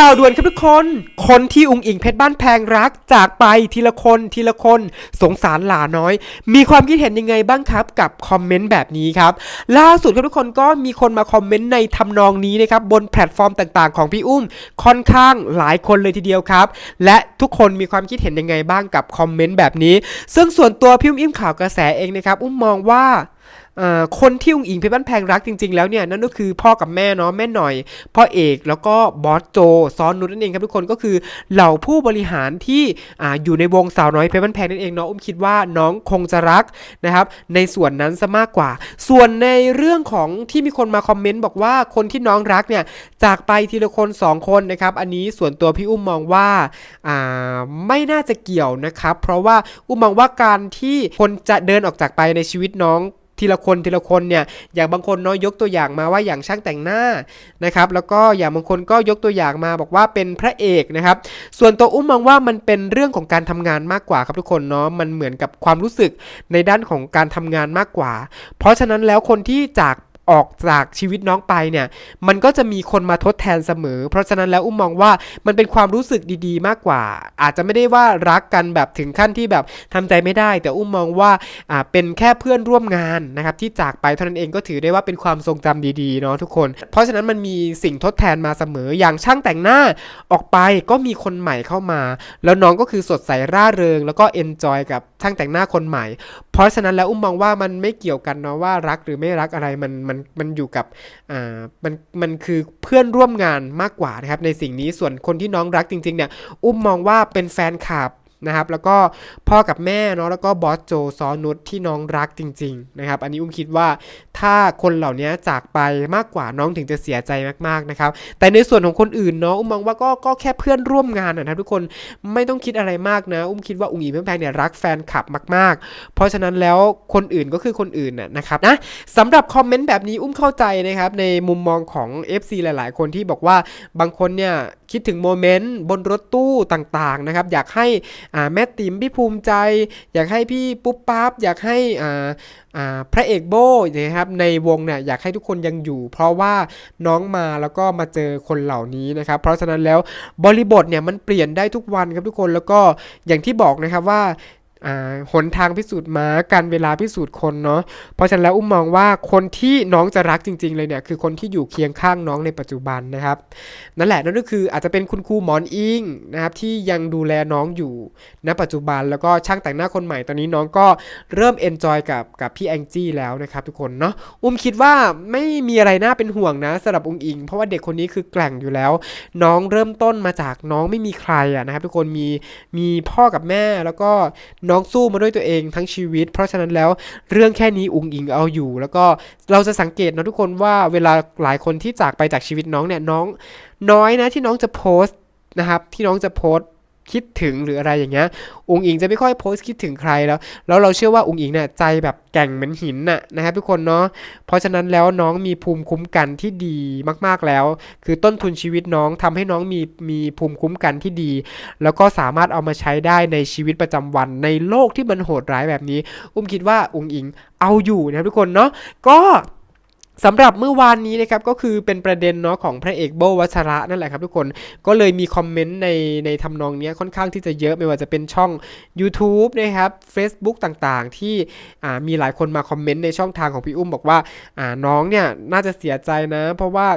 ข่าวด่วนครับทุกคน คนที่อุงอิงเพชรบ้านแพงรัก จากไปทีละคนทีละคน สงสารหลาน้อย มีความคิดเห็นยังไงบ้างครับกับคอมเมนต์แบบนี้ครับ ล่าสุดครับทุกคนก็มีคนมาคอมเมนต์ในทำนองนี้นะครับบนแพลตฟอร์มต่างๆ ของพี่อุ้ม ค่อนข้างหลายคนเลยทีเดียวครับ และทุกคนมีความคิดเห็นยังไงบ้างกับคอมเมนต์แบบนี้ ซึ่งส่วนตัวพี่อุ้มอิ่มข่าวกระแสเองนะครับอุ้มมองว่า คนที่อุงอิงเพชรบ้านแพงรักจริง ๆ แล้วเนี่ยนั่นก็คือพ่อกับแม่เนาะแม่หน่อยพ่อเอกแล้วก็บอสโจซ้อนนุชนั่นเองครับทุกคนก็คือเหล่าผู้บริหารที่ออยู่ในวงสาวน้อยเพชรบ้านแพงนั่นเองเนาะอุ้มคิดว่าน้องคงจะรักนะครับในส่วนนั้นซะมากกว่า ส่วนในเรื่องของที่มีคนมาคอมเมนต์บอกว่าคนที่น้องรักเนี่ยจากไปทีละคนสองคนนะครับอันนี้ส่วนตัวพี่อุ้มมองว่าไม่น่าจะเกี่ยวนะครับเพราะว่าอุ้มมองว่าการที่คนจะเดินออกจากไปในชีวิตน้อง ทีละคนทีละคนเนี่ยอย่างบางคนเนาะยกตัวอย่างมาว่าอย่างช่างแต่งหน้านะครับแล้วก็อย่างบางคนก็ยกตัวอย่างมาบอกว่าเป็นพระเอกนะครับส่วนตัวอุ้มมองว่ามันเป็นเรื่องของการทำงานมากกว่าครับทุกคนเนาะมันเหมือนกับความรู้สึกในด้านของการทำงานมากกว่า เพราะฉะนั้นแล้วคนที่จาก ออกจากชีวิตน้องไปเนี่ย มันก็จะมีคนมาทดแทนเสมอ เพราะฉะนั้นแล้วอุ้มมองว่ามันเป็นความรู้สึกดีๆ มากกว่า อาจจะไม่ได้ว่ารักกันแบบถึงขั้นที่แบบทำใจไม่ได้ แต่อุ้มมองว่าอ่าเป็นแค่เพื่อนร่วมงานนะครับที่จากไปเท่านั้นเองก็ถือได้ว่าเป็นความทรงจำดีๆเนาะทุกคน เพราะฉะนั้นมันมีสิ่งทดแทนมาเสมออย่างช่างแต่งหน้าออกไปก็มีคนใหม่เข้ามา แล้วน้องก็คือสดใสร่าเริง แล้วก็เอนจอยกับช่างแต่งหน้าคนใหม่ เพราะฉะนั้นแล้วอุ้มมองว่ามันไม่เกี่ยวกันเนาะว่ารักหรือไม่รักอะไรมันมันมันอยู่กับอ่ามันมันคือเพื่อนร่วมงานมากกว่านะครับในสิ่งนี้ส่วนคนที่น้องรักจริงๆเนี่ยอุ้มมองว่าเป็นแฟนคลับ นะครับแล้วก็พ่อกับแม่เนาะแล้วก็บอสโจซอนุชที่น้องรักจริง ๆ นะครับ อันนี้อุ้มคิดว่าถ้าคนเหล่านี้จากไปมากกว่าน้องถึงจะเสียใจมากๆนะครับแต่ในส่วนของคนอื่นเนาะอุ้มมองว่าก็ก็แค่เพื่อนร่วมงานนะครับทุกคนไม่ต้องคิดอะไรมากนะ อุ้มคิดว่าอุ้งอิงเพื่อนแพงเนี่ยรักแฟนคลับมาก ๆ เพราะฉะนั้นแล้วคนอื่นก็คือคนอื่นน่ะนะครับนะสำหรับคอมเมนต์แบบนี้อุ้มเข้าใจนะครับในมุมมองของ FC หลาย ๆ คนที่บอกว่าบางคนเนี่ยคิดถึงโมเมนต์บนรถตู้ต่าง ๆ นะครับ อยากให้แม่ติ๋มพี่ภูมิใจ อยากให้พี่ปุ๊บปั๊บอยากให้พระเอกโบนะครับในวงเนี่ยอยากให้ทุกคนยังอยู่ เพราะว่าน้องมาแล้วก็มาเจอคนเหล่านี้นะครับ เพราะฉะนั้นแล้วบริบทเนี่ยมันเปลี่ยนได้ทุกวันครับทุกคนแล้วก็อย่างที่บอกนะครับว่า หนทางพิสูจน์ม้าการเวลาพิสูจน์คนเนาะเพราะฉะนั้นแล้วอุ้มมองว่าคนที่น้องจะรักจริง ๆ เลยเนี่ยคือคนที่อยู่เคียงข้างน้องในปัจจุบันนะครับ นั่นแหละนั่นก็คืออาจจะเป็นคุณครูหมอนอิงนะครับที่ยังดูแลน้องอยู่ณปัจจุบันแล้วก็ช่างแต่งหน้าคนใหม่ตอนนี้น้องก็เริ่มเอนจอยกับกับพี่แองจี้แล้วนะครับทุกคนเนาะอุ้มคิดว่าไม่มีอะไรน่าเป็นห่วงนะสำหรับอุ้งอิง เพราะว่าเด็กคนนี้คือแกร่งอยู่แล้ว น้องเริ่มต้นมาจากน้องไม่มีใครอะนะครับทุกคนมีมีพ่อกับแม่แล้วก็น้อง้องสู้มาด้วยตัวเองทั้งชีวิต เพราะฉะนั้นแล้วเรื่องแค่นี้อุงอิงเอาอยู่ แล้วก็เราจะสังเกตนะทุกคนว่าเวลาหลายคนที่จากไปจากชีวิตน้องเนี่ยน้อง น้อยนะที่น้องจะโพสต์นะครับที่น้องจะโพสต์ คิดถึงหรืออะไรอย่างเงี้ยอุงอิงจะไม่ค่อยโพสต์คิดถึงใครแล้ว แล้วเราเชื่อว่าอุงอิงเนี่ยใจแบบแก่งเหมือนหินน่ะนะครับทุกคนเนาะเพราะฉะนั้นแล้วน้องมีภูมิคุ้มกันที่ดีมากๆแล้ว คือต้นทุนชีวิตน้องทำให้น้องมีมีภูมิคุ้มกันที่ดี แล้วก็สามารถเอามาใช้ได้ในชีวิตประจำวันในโลกที่มันโหดร้ายแบบนี้ อุ้มคิดว่าอุงอิงเอาอยู่นะครับทุกคนเนาะก็ สำหรับเมื่อวานนี้นะครับก็คือเป็นประเด็นเนาะของพระเอกโบวัชระนั่นแหละครับทุกคนก็เลยมีคอมเมนต์ในในทำนองนี้ค่อนข้างที่จะเยอะไม่ว่าจะเป็นช่อง YouTube นะครับ Facebook ต่างๆ ที่มีหลายคนมาคอมเมนต์ในช่องทางของพี่อุ้มบอกว่าน้องเนี่ยน่าจะเสียใจนะ เพราะว่า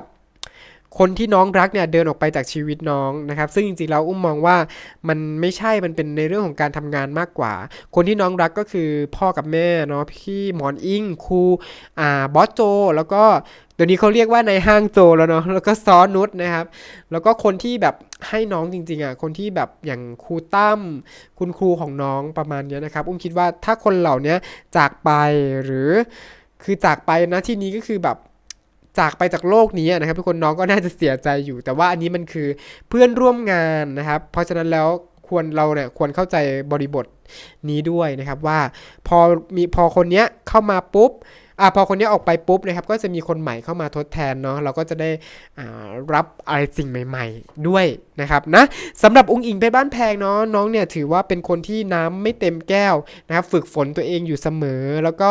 คนที่น้องรักเนี่ยเดินออกไปจากชีวิตน้องนะครับ ซึ่งจริงๆแล้วอุ้มมองว่ามันไม่ใช่มันเป็นในเรื่องของการทำงานมากกว่า คนที่น้องรักก็คือพ่อกับแม่เนาะพี่หมอนอิงครูอ่าบอสโจ แล้วก็เดี๋ยวนี้เขาเรียกว่าในห้างโจแล้วเนาะแล้วก็ซอนุชนะครับ แล้วก็คนที่แบบให้น้องจริงๆอะคนที่แบบอย่างครูตั้มคุณครูของน้องประมาณเนี้ยนะครับ อุ้มคิดว่าถ้าคนเหล่านี้จากไปหรือคือจากไปนะที่นี้ก็คือแบบ จากไปจากโลกนี้นะครับทุกคนน้องก็น่าจะเสียใจอยู่ แต่ว่าอันนี้มันคือเพื่อนร่วมงานนะครับ เพราะฉะนั้นแล้วควรเราเนี่ยควรเข้าใจบริบท นี้ด้วยนะครับว่าพอมีพอคนเนี้ยเข้ามาปุ๊บอ่าพอคนเนี้ยออกไปปุ๊บนะครับก็จะมีคนใหม่เข้ามาทดแทนเนาะเราก็จะได้อ่ารับอะไรสิ่งใหม่ ๆ ด้วยนะครับนะสำหรับองค์อิงไปบ้านแพงเนาะน้องเนี่ยถือว่าเป็นคนที่น้ำไม่เต็มแก้วนะครับฝึกฝนตัวเองอยู่เสมอ แล้วก็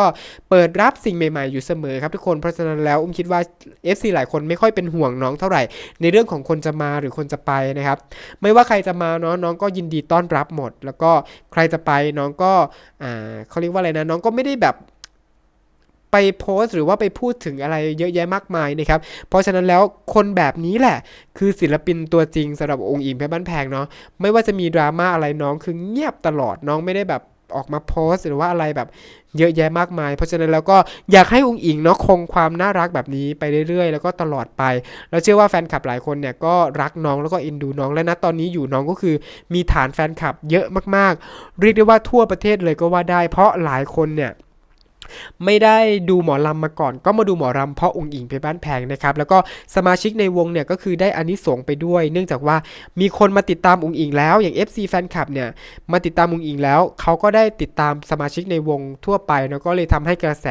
เปิดรับสิ่งใหม่ ๆ อยู่เสมอครับทุกคนเพราะฉะนั้นแล้วอุ้มคิดว่า FC หลายคนไม่ค่อยเป็นห่วงน้องเท่าไหร่ ในเรื่องของคนจะมาหรือคนจะไปนะครับไม่ว่าใครจะมาเนาะน้องก็ยินดีต้อนรับหมด แล้วก็ใครจะไปน้องก็อ่าเขาเรียกว่าอะไรนะน้องก็ไม่ได้แบบไปโพสต์หรือว่าไปพูดถึงอะไรเยอะแยะมากมายนะครับ เพราะฉะนั้นแล้วคนแบบนี้แหละ คือศิลปินตัวจริงสำหรับองค์อิงเพชรบ้านแพงเนาะไม่ว่าจะมีดราม่าอะไรน้องคือเงียบตลอดน้องไม่ได้แบบ ออกมาโพสต์หรือว่าอะไรแบบเยอะแยะมากมาย เพราะฉะนั้นแล้วก็อยากให้องค์อิงเนาะคงความน่ารักแบบนี้ไปเรื่อยๆ แล้วก็ตลอดไป แล้วเชื่อว่าแฟนคลับหลายคนเนี่ยก็รักน้องแล้วก็เอ็นดูน้องและณตอนนี้อยู่น้องก็คือมีฐานแฟนคลับเยอะมากๆ เรียกได้ว่าทั่วประเทศเลยก็ว่าได้ เพราะหลายคนเนี่ย ไม่ได้ดูหมอลำมาก่อน ก็มาดูหมอลำเพราะองค์อิงเพชรบ้านแพงนะครับ แล้วก็สมาชิกในวงเนี่ยก็คือได้อานิสงส์ไปด้วย เนื่องจากว่ามีคนมาติดตามองค์อิงแล้วอย่าง FC แฟนคลับเนี่ยมาติดตามองค์อิงแล้วเขาก็ได้ติดตามสมาชิกในวงทั่วไปแล้วก็เลยทำให้กระแส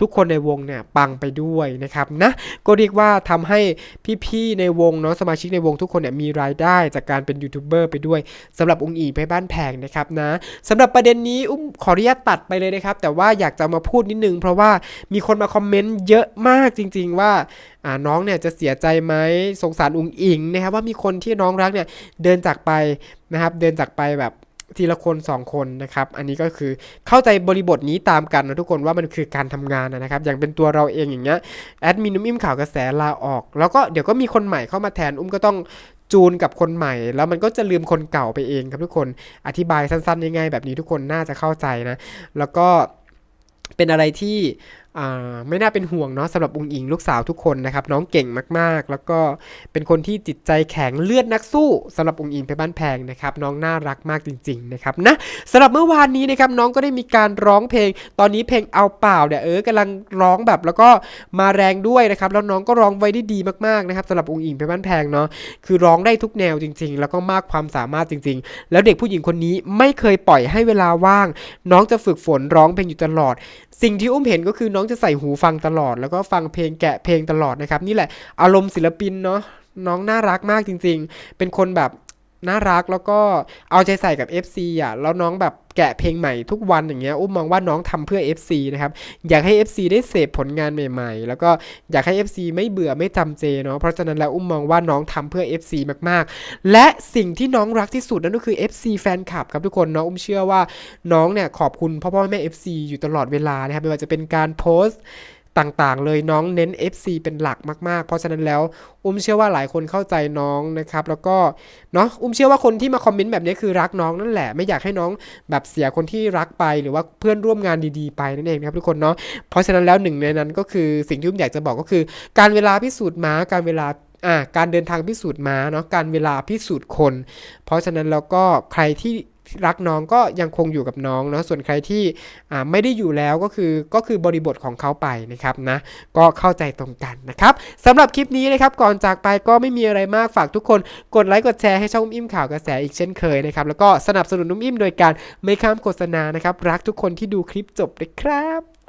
ทุกคนในวงเนี่ยปังไปด้วยนะครับนะก็เรียกว่าทำให้พี่ๆในวงเนาะสมาชิกในวงทุกคนเนี่ยมีรายได้จากการเป็นยูทูบเบอร์ไปด้วยสำหรับองค์อิงเพชรบ้านแพงนะครับนะสำหรับประเด็นนี้อุ้มขออนุญาตตัดไปเลยนะครับแต่ว่าอยากจะมาพูดนิดนึง เพราะว่ามีคนมาคอมเมนต์เยอะมากจริง ๆ ว่าน้องเนี่ยจะเสียใจไหมสงสารอุงอิงนะครับว่ามีคนที่น้องรักเนี่ยเดินจากไปนะครับเดินจากไปแบบทีละคนสองคนนะครับ อันนี้ก็คือเข้าใจบริบทนี้ตามกันนะทุกคนว่ามันคือการทำงานนะครับ อย่างเป็นตัวเราเองอย่างเงี้ยแอดมินอุ้มอิ่มข่าวกระแสลาออก แล้วก็เดี๋ยวก็มีคนใหม่เข้ามาแทนอุ้มก็ต้องจูนกับคนใหม่ แล้วมันก็จะลืมคนเก่าไปเองครับทุกคนอธิบายสั้นๆง่ายๆแบบนี้ทุกคนน่าจะเข้าใจนะ แล้วก็ เป็นอะไรที่ ไม่น่าเป็นห่วงเนาะสำหรับอุงอิงลูกสาวทุกคนนะครับ น้องเก่งมากๆ แล้วก็เป็นคนที่จิตใจแข็งเลือดนักสู้สำหรับอุงอิงเพชรบ้านแพงนะครับน้องน่ารักมากจริง ๆ นะครับนะสำหรับเมื่อวานนี้นะครับน้องก็ได้มีการร้องเพลง ตอนนี้เพลงเอาเปล่าเนี่ยเออกำลังร้องแบบแล้วก็มาแรงด้วยนะครับแล้วน้องก็ร้องไว้ได้ดีมากๆนะครับสำหรับอุงอิงเพชรบ้านแพงเนาะคือร้องได้ทุกแนวจริง ๆ แล้วก็มากความสามารถจริง ๆ แล้วเด็กผู้หญิงคนนี้ไม่เคยปล่อยให้เวลาว่าง น้องจะฝึกฝนร้องเพลงอยู่ตลอด สิ่งที่อุ้มเห็นก็คือน้ององจะใส่หูฟังตลอด แล้วก็ฟังเพลงแกะเพลงตลอดนะครับ นี่แหละอารมณ์ศิลปินเนาะน้องน่ารักมากจริง ๆ เป็นคนแบบน่ารักแล้วก็เอาใจใส่กับ FC อะแล้วน้องแบบ แกะเพลงใหม่ทุกวันอย่างเงี้ยอุ้มมองว่าน้องทำเพื่อ FC นะครับอยากให้ FC ได้เสพผลงานใหม่ ๆ แล้วก็อยากให้ FC ไม่เบื่อไม่จำเจเนาะเพราะฉะนั้นแล้วอุ้มมองว่าน้องทำเพื่อ FC มากๆ และสิ่งที่น้องรักที่สุดนั่นก็คือ FC แฟนคลับครับทุกคนเนาะอุ้มเชื่อว่าน้องเนี่ยขอบคุณพ่อพ่อแม่ FC อยู่ตลอดเวลานะครับไม่ว่าจะเป็นการโพสต์ ต่างๆ เลยน้องเน้น FC เป็นหลักมากๆ เพราะฉะนั้นแล้ว อุ้มเชื่อว่าหลายคนเข้าใจน้องนะครับ แล้วก็เนาะอุ้มเชื่อว่าคนที่มาคอมเมนต์แบบนี้คือรักน้องนั่นแหละ ไม่อยากให้น้องแบบเสียคนที่รักไปหรือว่าเพื่อนร่วมงานดีๆ ไปนั่นเองนะครับทุกคนเนาะเพราะฉะนั้นแล้วหนึ่งในนั้นก็คือสิ่งที่อุ้มอยากจะบอกก็คือ การเวลาพิสูจน์ม้าการเวลาอ่าการเดินทางพิสูจน์ม้าเนาะการเวลาพิสูจน์คน เพราะฉะนั้นแล้วก็ใครที่ รักน้องก็ยังคงอยู่กับน้องเนาะส่วนใครที่ไม่ได้อยู่แล้วก็คือก็คือบริบทของเขาไปนะครับนะก็เข้าใจตรงกันนะครับสำหรับคลิปนี้นะครับก่อนจากไปก็ไม่มีอะไรมากฝากทุกคนกดไลค์กดแชร์ให้ช่องอิ่มข่าวกระแสอีกเช่นเคยนะครับแล้วก็สนับสนุนนุ่มอิ่มโดยการไม่ข้ามโฆษณานะครับรักทุกคนที่ดูคลิปจบเลยครับ